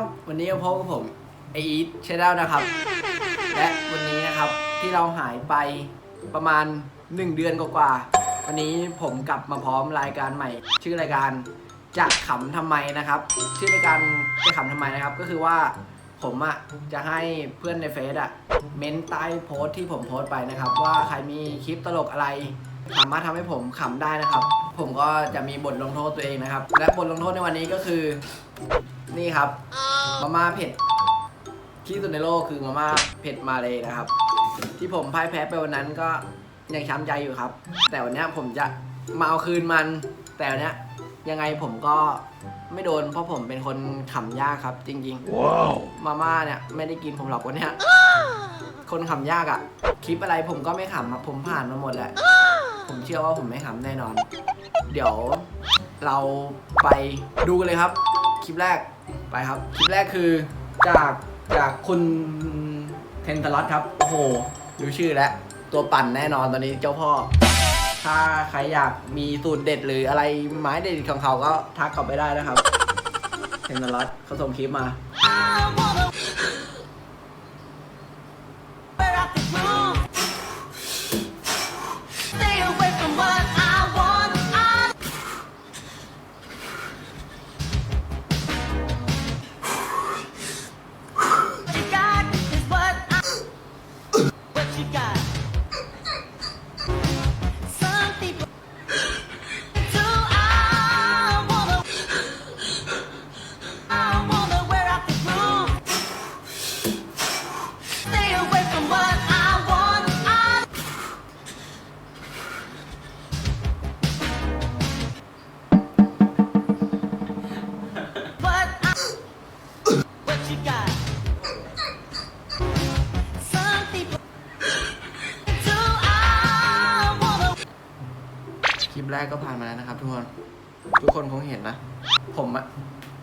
บวันนี้ก็พบกับผมไออีทชแนลนะครับ และวันนี้นะครับที่เราหายไปประมาณ 1 เดือนกว่าๆวันนี้ผมกลับมาพร้อมรายการใหม่ ชื่อรายการจะขำทำไมนะครับ ชื่อรายการจะขำทำไมนะครับ ก็คือว่าผมอะจะให้เพื่อนในเฟซอะเม้นใต้โพสต์ที่ผมโพสต์ไปนะครับ ว่าใครมีคลิปตลกอะไรสามารถทำให้ผมขำได้นะครับ ผมก็จะมีบทลงโทษตัวเองนะครับ และบทลงโทษในวันนี้ก็คือ นี่ครับ มาม่าเผ็ด ที่สุดในโลกคือมาม่าเผ็ดมาเลยนะครับ ที่ผมพ่ายแพ้ไปวันนั้นก็ยังช้ำใจอยู่ครับ แต่วันเนี้ยผมจะมาเอาคืนมัน แต่วันเนี้ยยังไงผมก็ไม่โดนเพราะผมเป็นคนขำยากครับ จริงๆว้าวมาม่าเนี่ยไม่ได้กินผมหรอกวันเนี้ยคนขำยากอะ่ะ คลิปอะไรผมก็ไม่ขำอะผมผ่านมาหมดแหละ ผมเชื่อว่าผมไม่ขำแน่นอน เดี๋ยวเราไปดูกันเลยครับ คลิปแรก ไปครับ คลิปแรกคือจากจากคุณเทนตลอดครับ โอ้โหดูชื่อแล้ว ตัวปั่นแน่นอนตอนนี้เจ้าพ่อ ถ้าใครอยากมีสูตรเด็ดหรืออะไรไม้เด็ดของเขาก็ทักเขาไปได้นะครับ เทนตลอดเขาส่งคลิปมา แรกก็ผ่านมาแล้วนะครับ ทุกคน ทุกคนคงเห็นนะ ผมอะ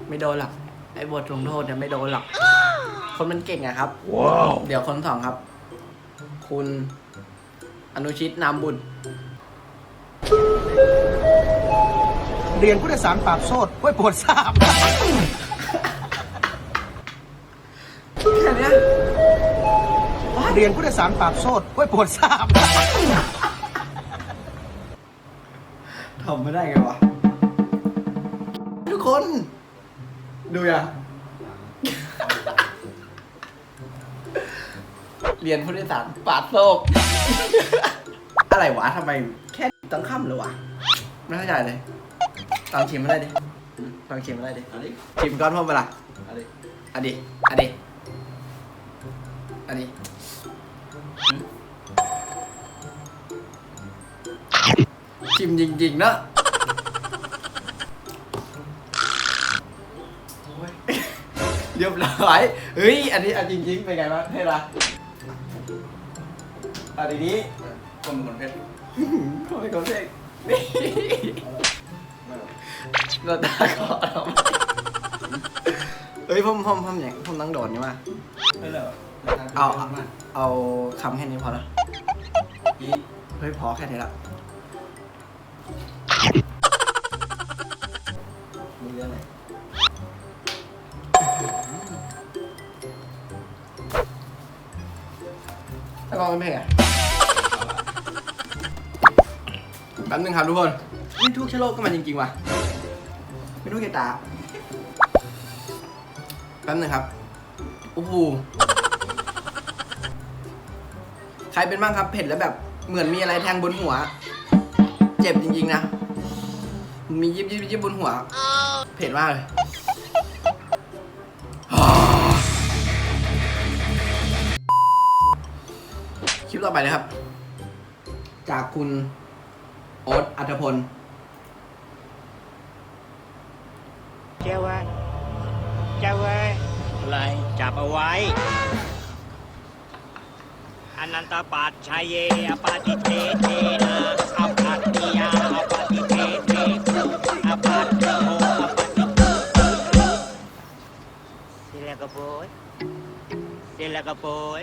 ไม่โดนหรอก ไอ้บทลงโทษเนี่ยไม่โดนหรอก คนมันเก่งอะครับว้าวเดี๋ยวคนสองครับ คุณอนุชิตนามบุญเรียนผู้โดยสารปราบโซดห้วยโปวดทราบแค่เนี้ยเรียนผู้โดยสารปราบโซดห้วยโปวดทราบ ทำไม่ได้ไงวะ ทุกคน ดูอย่ะ เรียนผู้โดยสารปาดโลก อะไรวะทำไมแค่ต้องค่ำเลยวะ ไม่เข้าใจเลยลองชิมมาได้ดิลองชิมมาได้ดิชิมก้อนพ่อมาละอันนี้อันนี้อันนี้อันนี้ ชิมจริงๆเนอะโอ้ยเรียบร้อยเฮ้ย อันนี้อันจริงๆเป็นไงวะเท่ละอันนี้คนเป็นคนเพชรคนเป็นคนเพชรนี่เราตาขอเราเฮ้ยผมผมผมอย่างผมตั้งโดดนี่มาไม่เหรอเอาเอาเอาคำแค่นี้พอละเฮ้ยพอแค่นี้ละ มีเรื่องอะไรแล้วก็ไม่เผ็ดอะแป๊บนึงครับทุกคนนี่ทุกชะโลกก็มันจริงๆว่ะไม่รู้กี่ตาแป๊บนึงครับโอ้โหใครเป็นบ้างครับเผ็ดแล้วแบบเหมือนมีอะไรแทงบนหัว เจ็บจริงๆนะ มียิบยิบยิบบนหัว เผ็ดมากเลยคลิปต่อไปเลยครับ จากคุณโอ๊ตอัธพลเจ้าเว้ยเจ้าเว้ยอะไรจับเอาไว้อนันตปัจชัยเยอปาติเทเทนะอัปปัตติยาอป ก็โปยเสร็จแล้วก็โปย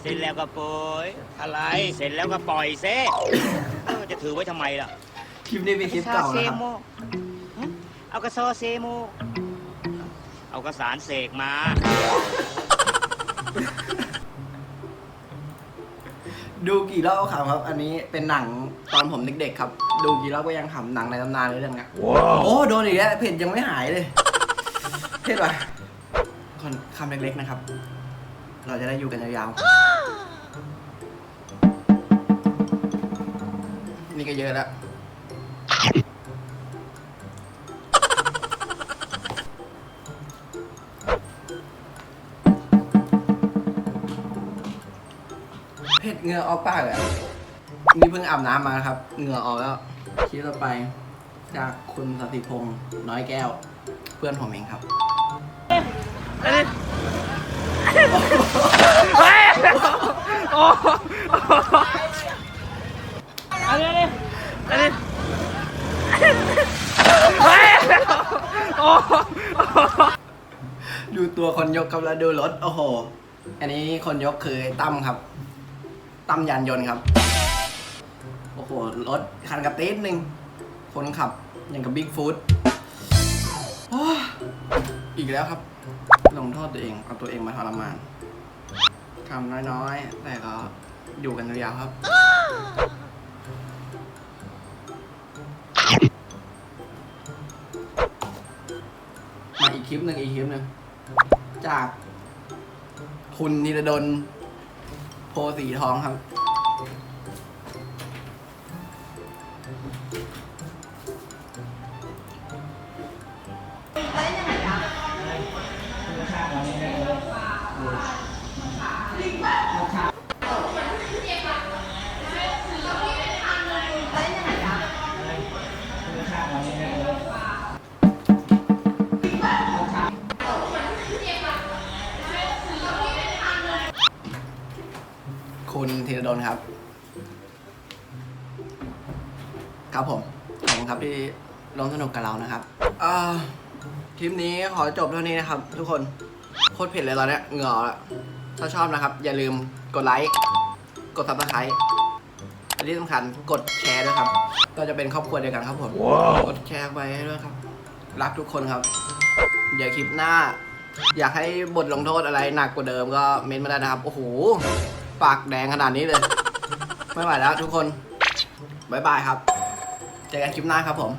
เสร็จแล้วก็โปยอะไรเสร็จแล้วก็ปล่อยเซ่จะถือไว้ทำไมล่ะ คลิปนี้เป็นคลิปเก่านะครับ เอากระซอเซโมเอาเอากระสารเสกมา ดูกี่รอบก็ขำครับ อันนี้เป็นหนังตอนผมเด็กๆครับ ดูกี่รอบก็ยังขำหนังในตำนานเลยเรื่องเนี้ยโอ้โดนอีกแล้วเผ็ดยังไม่หายเลยเผ็ดว่ะ คนคำเล็กๆนะครับ เราจะได้อยู่กันยาวๆ นี่ก็เยอะแล้ว เผ็ดเหงือออกปากเลยนี่เพิ่งอาบน้ำมาครับ เหงื่อออกแล้วคลิปต่อไปจากคุณสติพงษ์น้อยแก้ว เพื่อนผมเองครับ ดูตัวคนยกครับแล้วดูรถ โอ้โห อันนี้คนยกคือไอ้ตั้มครับ ตั้มยานยนต์ครับ โอ้โห รถคันกระตีดหนึ่ง คนขับอย่างกับบิ๊กฟูดโอ้ยอีกแล้วครับ ลงโทษตัวเองเอาตัวเองมาทรมานทำน้อยๆ แต่ก็อยู่กันยาวครับ มาอีกคลิปหนึ่งอีกคลิปหนึ่งจากคุณนิรดลโพสีทองครับ คุณธีรดลครับ ครับผม ขอบคุณครับที่ร่วมสนุกกับเรานะครับ อ่า คลิปนี้ขอจบเท่านี้นะครับทุกคน โคตรเผ็ดเลยตอนเนี้ยเหงื่อออกแล้วถ้าชอบนะครับ อย่าลืมกดไลค์กดซับสไครต์และที่สำคัญกดแชร์ด้วยครับ ก็จะเป็นครอบครัวเดียวกันครับผมกดแชร์ไปด้วยครับ รักทุกคนครับ เดี๋ยวคลิปหน้า อยากให้บทลงโทษอะไรหนักกว่าเดิมก็เม้นต์มาได้นะครับ โอ้โหปากแดงขนาดนี้เลย ไม่ไหวแล้วทุกคน บ๊ายบายครับ เจอกันคลิปหน้าครับผม